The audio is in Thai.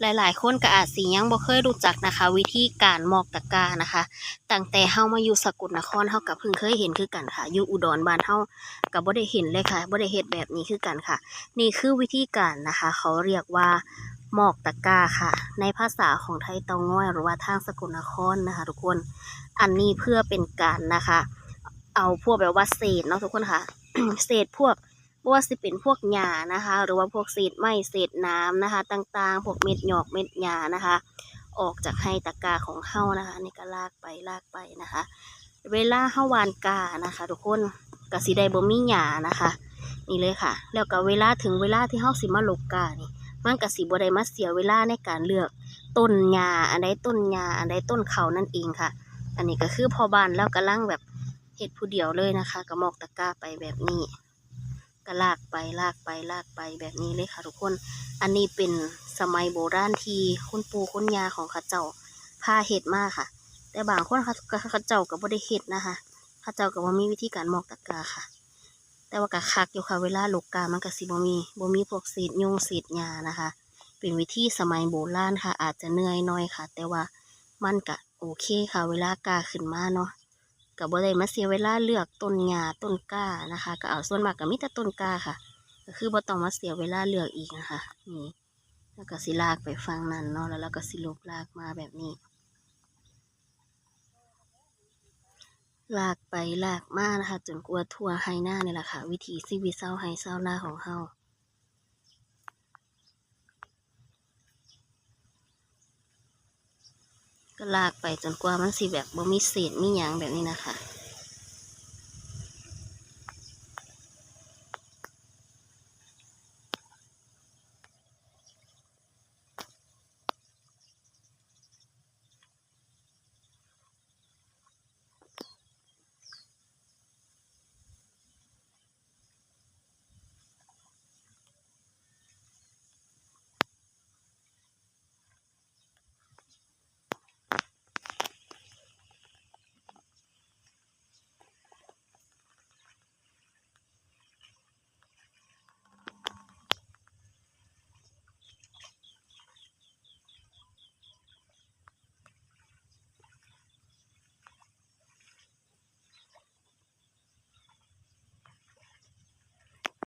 หลายๆ คนก็อาจสิยังบ่เคยรู้จักนะคะ วิธีการหมอกตะกร้านะคะตั้งแต่เฮามาอยู่สกลนครเฮาก็เพิ่งเคยเห็นคือกันค่ะ อยู่อุดรบ้านเฮาก็บ่ได้เห็นเลยค่ะบ่ได้เฮ็ดแบบนี้คือกันค่ะ นี่คือวิธีการนะคะ เขาเรียกว่าหมอกตะกร้าค่ะ ในภาษาของไทยเตาง้อยหรือว่าทางสกลนครนะคะ ทุกคนอันนี้เพื่อเป็นการนะคะ เอาพวกแบบว่าเศษเนาะทุกคนค่ะ เศษพวก บ่ว่าสิเป็นพวกหญ้านะคะ หรือว่าพวกเศษไม้เศษน้ำนะคะ ต่างๆ พวกเม็ดหยอกเม็ดหญ้านะคะ ออกจากให้ตะกาของเฮานะคะนี่ก็ลากไปลากไปนะคะ เวลาเฮาวานกานะคะ ทุกคนก็สิได้บ่มีหญ้านะคะ นี่เลยค่ะ แล้วก็เวลาถึงเวลาที่เฮาสิมาลกกานี่มันก็สิบ่ได้มาเสียเวลาในการเลือกต้นหญ้าอันใดต้นหญ้าอันใดต้นเขานั่นเองค่ะ อันนี้ก็คือพอบ้านแล้วกำลังแบบเฮ็ดผู้เดียวเลยนะคะก็หมอกตะกาไปแบบนี้ ก็ลากไปลากไปลากไปแบบนี้เลยค่ะทุกคน อันนี้เป็นสมัยโบราณที่คุณปู่คุณยาของข้าเจ้าพาเฮ็ดมาค่ะ แต่บางคนขาเขาเจ้าก็บ่ได้เฮ็ดนะคะเขาเจ้าก็บ่มีวิธีการหมอกตะกาค่ะ แต่ว่าก็คักอยู่ค่ะ เวลาลูกกามันก็สิบ่มีบ่มีพวกเศษยุงเศษหญ้านะคะ เป็นวิธีสมัยโบราณค่ะ อาจจะเหนื่อยหน่อยค่ะ แต่ว่ามันก็โอเคค่ะ เวลากาขึ้นมาเนาะ ก็บ่ได้มาเสียเวลาเลือกต้นหญ้าต้นก้านะคะ ก็เอาส่วนมากก็มีแต่ต้นก้าค่ะ ก็คือบ่ต้องมาเสียเวลาเลือกอีกนะคะนี่แล้วก็สิลากไปฟังนั่นเนาะแล้วเราก็สิลบลากมาแบบนี้ ลากไปลากมานะคะ จนกลัวทั่วไฮหน้านี่แหละค่ะ วิถีชีวิตเศร้าไฮเศร้าหน้าของเฮา ก็ลากไปจนกว่ามันสิแบบบ่มีเศษมีหยางแบบนี้นะคะ